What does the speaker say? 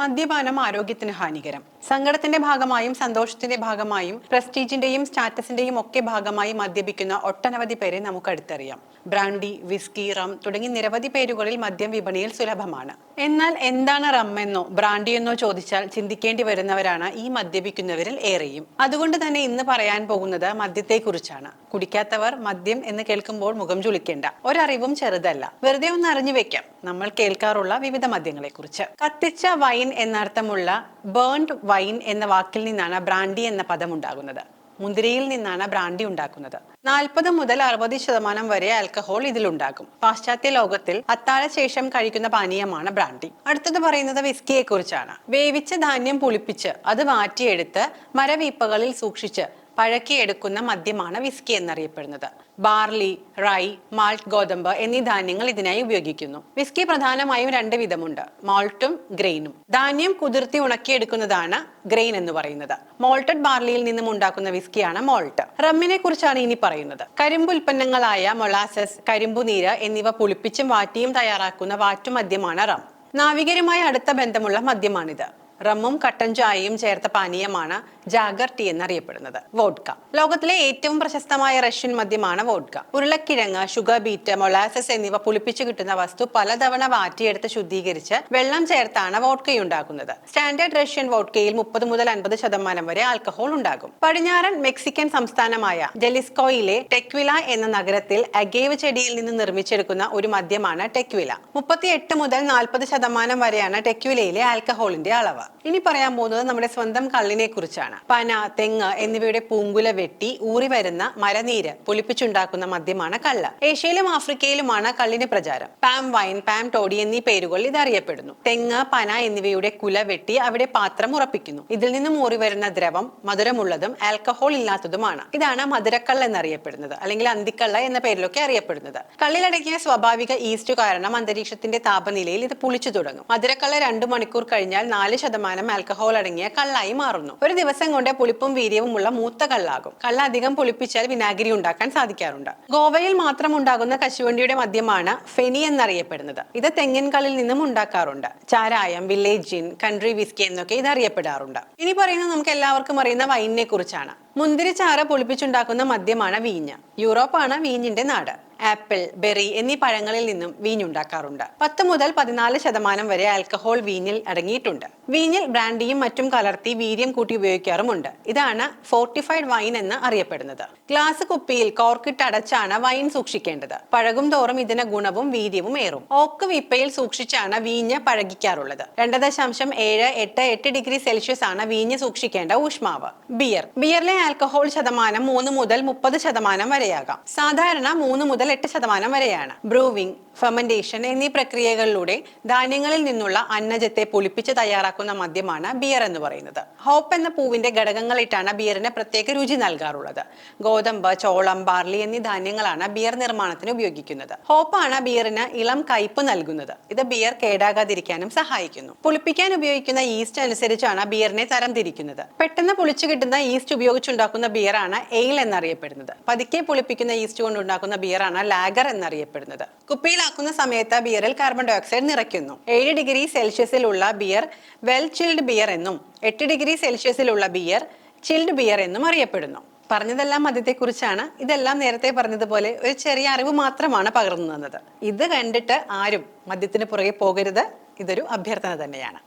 മദ്യപാനം ആരോഗ്യത്തിന് ഹാനികരം. സങ്കടത്തിന്റെ ഭാഗമായും സന്തോഷത്തിന്റെ ഭാഗമായും പ്രസ്റ്റീജിന്റെയും സ്റ്റാറ്റസിന്റെയും ഒക്കെ ഭാഗമായി മദ്യപിക്കുന്ന ഒട്ടനവധി പേരെ നമുക്ക് അടുത്തറിയാം ബ്രാൻഡി വിസ്കി റം തുടങ്ങി നിരവധി പേരുകളിൽ മദ്യം വിപണിയിൽ സുലഭമാണ്. എന്നാൽ എന്താണ് റം എന്നോ ബ്രാൻഡി എന്നോ ചോദിച്ചാൽ ചിന്തിക്കേണ്ടി വരുന്നവരാണ് ഈ മദ്യപിക്കുന്നവരിൽ ഏറെയും. അതുകൊണ്ട് തന്നെ ഇന്ന് പറയാൻ പോകുന്നത് മദ്യത്തെക്കുറിച്ചാണ്. കുടിക്കാത്തവർ മദ്യം എന്ന് കേൾക്കുമ്പോൾ മുഖം ചുളിക്കേണ്ട. ഒരറിവും ചെറുതല്ല. വെറുതെ ഒന്ന് അറിഞ്ഞു വെക്കാം. നമ്മൾ കേൾക്കാറുള്ള വിവിധ മദ്യങ്ങളെക്കുറിച്ച്. കത്തിച്ച വൈൻ എന്നർത്ഥമുള്ള ബേൺഡ് വൈൻ എന്ന വാക്കിൽ നിന്നാണ് ബ്രാൻഡി എന്ന പദം ഉണ്ടാകുന്നത് മുന്തിരിയിൽ നിന്നാണ് ബ്രാൻഡി ഉണ്ടാക്കുന്നത്. നാൽപ്പത് മുതൽ അറുപത് ശതമാനം വരെ ആൽക്കഹോൾ ഇതിലുണ്ടാകും. പാശ്ചാത്യ ലോകത്തിൽ അത്താഴ ശേഷം കഴിക്കുന്ന പാനീയമാണ് ബ്രാൻഡി. അടുത്തത് പറയുന്നത് വിസ്കിയെ കുറിച്ചാണ് വേവിച്ച ധാന്യം പുളിപ്പിച്ച് അത് മാറ്റിയെടുത്ത് മരവീപ്പകളിൽ സൂക്ഷിച്ച് പഴക്കിയെടുക്കുന്ന മദ്യമാണ് വിസ്കി എന്നറിയപ്പെടുന്നത്. ബാർലി റൈ മാൾട്ട് ഗോതമ്പ് എന്നീ ധാന്യങ്ങൾ ഇതിനായി ഉപയോഗിക്കുന്നു. വിസ്കി പ്രധാനമായും രണ്ട് വിധമുണ്ട് മോൾട്ടും ഗ്രെയിനും. ധാന്യം കുതിർത്തി ഉണക്കിയെടുക്കുന്നതാണ് ഗ്രെയിൻ എന്ന് പറയുന്നത്. മോൾട്ടഡ് ബാർലിയിൽ നിന്നും ഉണ്ടാക്കുന്ന വിസ്കിയാണ് മോൾട്ട്. റമ്മിനെ കുറിച്ചാണ് ഇനി പറയുന്നത്. കരിമ്പ് ഉൽപ്പന്നങ്ങളായ മൊളാസസ് കരിമ്പുനീര് എന്നിവ പുളിപ്പിച്ചും വാറ്റിയും തയ്യാറാക്കുന്ന വാറ്റുമദ്യമാണ് റം. നാവികരുമായി അടുത്ത ബന്ധമുള്ള മദ്യമാണിത്. റമ്മും കട്ടൻ ചായയും ചേർത്ത പാനീയമാണ് ജാഗർ ടീ എന്നറിയപ്പെടുന്നത് വോഡ്ക. ലോകത്തിലെ ഏറ്റവും പ്രശസ്തമായ റഷ്യൻ മദ്യമാണ് വോഡ്ക. ഉരുളക്കിഴങ്ങ് ഷുഗർ ബീറ്റ് മൊളാസസ് എന്നിവ പുളിപ്പിച്ചു കിട്ടുന്ന വസ്തു പലതവണ വാറ്റിയെടുത്ത് ശുദ്ധീകരിച്ച് വെള്ളം ചേർത്താണ് വോഡ്കയുണ്ടാക്കുന്നത്. സ്റ്റാൻഡേർഡ് റഷ്യൻ വോഡ്കയിൽ മുപ്പത് മുതൽ അൻപത് ശതമാനം വരെ ആൽക്കഹോൾ ഉണ്ടാകും. പടിഞ്ഞാറൻ മെക്സിക്കൻ സംസ്ഥാനമായ ജലിസ്കോയിലെ ടെക്വില എന്ന നഗരത്തിൽ അഗേവ് ചെടിയിൽ നിന്ന് നിർമ്മിച്ചെടുക്കുന്ന ഒരു മദ്യമാണ് ടെക്വില. മുപ്പത്തിയെട്ട് മുതൽ നാൽപ്പത് ശതമാനം വരെയാണ് ടെക്വിലയിലെ ആൽക്കഹോളിന്റെ അളവ്. ഇനി പറയാൻ പോകുന്നത് നമ്മുടെ സ്വന്തം കള്ളിനെ കുറിച്ചാണ്. പന തെങ്ങ് എന്നിവയുടെ പൂങ്കുല വെട്ടി ഊറി വരുന്ന മരനീര് പുളിപ്പിച്ചുണ്ടാക്കുന്ന മദ്യമാണ് കള്ള്. ഏഷ്യയിലും ആഫ്രിക്കയിലുമാണ് കള്ളിന് പ്രചാരം. പാം വൈൻ പാം ടോഡി എന്നീ പേരുകളിൽ ഇത് അറിയപ്പെടുന്നു തെങ്ങ് പന എന്നിവയുടെ കുല വെട്ടി അവിടെ പാത്രം ഉറപ്പിക്കുന്നു. ഇതിൽ നിന്നും ഊറി വരുന്ന ദ്രവം മധുരമുള്ളതും ആൽക്കഹോൾ ഇല്ലാത്തതുമാണ്. ഇതാണ് മധുരക്കള്ള എന്നറിയപ്പെടുന്നത് അല്ലെങ്കിൽ അന്തിക്കള്ള എന്ന പേരിലൊക്കെ അറിയപ്പെടുന്നത്. കള്ളിലടങ്ങിയ സ്വാഭാവിക ഈസ്റ്റ് കാരണം അന്തരീക്ഷത്തിന്റെ താപനിലയിൽ ഇത് പുളിച്ചു തുടങ്ങും. മധുരക്കള്ള രണ്ടു മണിക്കൂർ കഴിഞ്ഞാൽ നാല് ശതമാനം ആൽക്കഹോൾ അടങ്ങിയ കള്ളായി മാറുന്നു. ഒരു ദിവസം കൊണ്ട് പുളിപ്പും വീര്യവും ഉള്ള മൂത്ത കള്ളാകും. കള്ള അധികം പുളിപ്പിച്ചാൽ വിനാഗിരി ഉണ്ടാക്കാൻ സാധിക്കാറുണ്ട്. ഗോവയിൽ മാത്രം ഉണ്ടാകുന്ന കശുവണ്ടിയുടെ മദ്യമാണ് ഫെനി എന്നറിയപ്പെടുന്നത്. ഇത് തെങ്ങിൻ കള്ളിൽ നിന്നും ഉണ്ടാക്കാറുണ്ട്. ചാരായം വില്ലേജ് ജിൻ കൺട്രി വിസ്കി എന്നൊക്കെ ഇത് അറിയപ്പെടാറുണ്ട്. ഇനി പറയുന്നത് നമുക്ക് എല്ലാവർക്കും അറിയുന്ന വൈനിനെ കുറിച്ചാണ് മുന്തിരിച്ചാറ് പുളിപ്പിച്ചുണ്ടാക്കുന്ന മദ്യമാണ് വീഞ്ഞ്. യൂറോപ്പാണ് വീഞ്ഞിന്റെ നാട്. ആപ്പിൾ ബെറി എന്നീ പഴങ്ങളിൽ നിന്നും വീഞ്ഞുണ്ടാക്കാറുണ്ട്. പത്ത് മുതൽ പതിനാല് ശതമാനം വരെ ആൽക്കഹോൾ വീഞ്ഞിൽ അടങ്ങിയിട്ടുണ്ട്. വീഞ്ഞിൽ ബ്രാൻഡിയും മറ്റും കലർത്തി വീര്യം കൂട്ടി ഉപയോഗിക്കാറുമുണ്ട്. ഇതാണ് ഫോർട്ടിഫൈഡ് വൈൻ എന്ന് അറിയപ്പെടുന്നത്. ഗ്ലാസ് കുപ്പിയിൽ കോർക്കിട്ട് അടച്ചാണ് വൈൻ സൂക്ഷിക്കേണ്ടത്. പഴകും തോറും ഇതിന് ഗുണവും വീര്യവും ഏറും. ഓക്ക് വിപ്പയിൽ സൂക്ഷിച്ചാണ് വീഞ്ഞ് പഴകിക്കാറുള്ളത്. രണ്ട് ദശാംശം ഏഴ് എട്ട് എട്ട് ഡിഗ്രി സെൽഷ്യസ് ആണ് വീഞ്ഞ് സൂക്ഷിക്കേണ്ട ഊഷ്മാവ്. ബിയർ. ബിയറിലെ ആൽക്കഹോൾ ശതമാനം മൂന്ന് മുതൽ മുപ്പത് ശതമാനം വരെയാകാം. സാധാരണ മൂന്ന് മുതൽ എട്ട് ശതമാനം വരെയാണ്. ബ്രൂവിംഗ് ഫെർമെന്റേഷൻ എന്നീ പ്രക്രിയകളിലൂടെ ധാന്യങ്ങളിൽ നിന്നുള്ള അന്നജത്തെ പൊളിപ്പിച്ച് തയ്യാറാക്കുന്ന മദ്യമാണ് ബിയർ എന്ന് പറയുന്നത്. ഹോപ്പ് എന്ന പൂവിന്റെ ഘടകങ്ങളിട്ടാണ് ബിയറിന് പ്രത്യേക രുചി നൽകാറുള്ളത്. ഗോതമ്പ് ചോളം ബാർലി എന്നീ ധാന്യങ്ങളാണ് ബിയർ നിർമ്മാണത്തിന് ഉപയോഗിക്കുന്നത്. ഹോപ്പാണ് ബിയറിന് ഇളം കയ്പ് നൽകുന്നത്. ഇത് ബിയർ കേടാകാതിരിക്കാനും സഹായിക്കുന്നു. പുളിപ്പിക്കാൻ ഉപയോഗിക്കുന്ന ഈസ്റ്റ് അനുസരിച്ചാണ് ബിയറിനെ തരംതിരിക്കുന്നത്. പെട്ടെന്ന് പുളിച്ചു കിട്ടുന്ന ഈസ്റ്റ് ഉപയോഗിച്ചുണ്ടാക്കുന്ന ബിയറാണ് എയിൽ എന്നറിയപ്പെടുന്നത്. പതുക്കെ പുളിപ്പിക്കുന്ന ഈസ്റ്റ് കൊണ്ടുണ്ടാക്കുന്ന ബിയറാണ് ലാഗർ എന്നറിയപ്പെടുന്നത്. കുപ്പിയിലാക്കുന്ന സമയത്ത് ബിയറിൽ കാർബൺ ഡയോക്സൈഡ് നിറയ്ക്കുന്നു. ഏഴ് ഡിഗ്രി സെൽഷ്യസിലുള്ള ബിയർ വെൽ ചിൽഡ് ബിയർ എന്നും എട്ട് ഡിഗ്രി സെൽഷ്യസിലുള്ള ബിയർ ചിൽഡ് ബിയർ എന്നും അറിയപ്പെടുന്നു. പറഞ്ഞതെല്ലാം മദ്യത്തെക്കുറിച്ചാണ്. ഇതെല്ലാം നേരത്തെ പറഞ്ഞതുപോലെ ഒരു ചെറിയ അറിവ് മാത്രമാണ് പകർന്നു തന്നത്. ഇത് കണ്ടിട്ട് ആരും മദ്യത്തിന് പുറകെ പോകരുത്. ഇതൊരു അഭ്യർത്ഥന തന്നെയാണ്.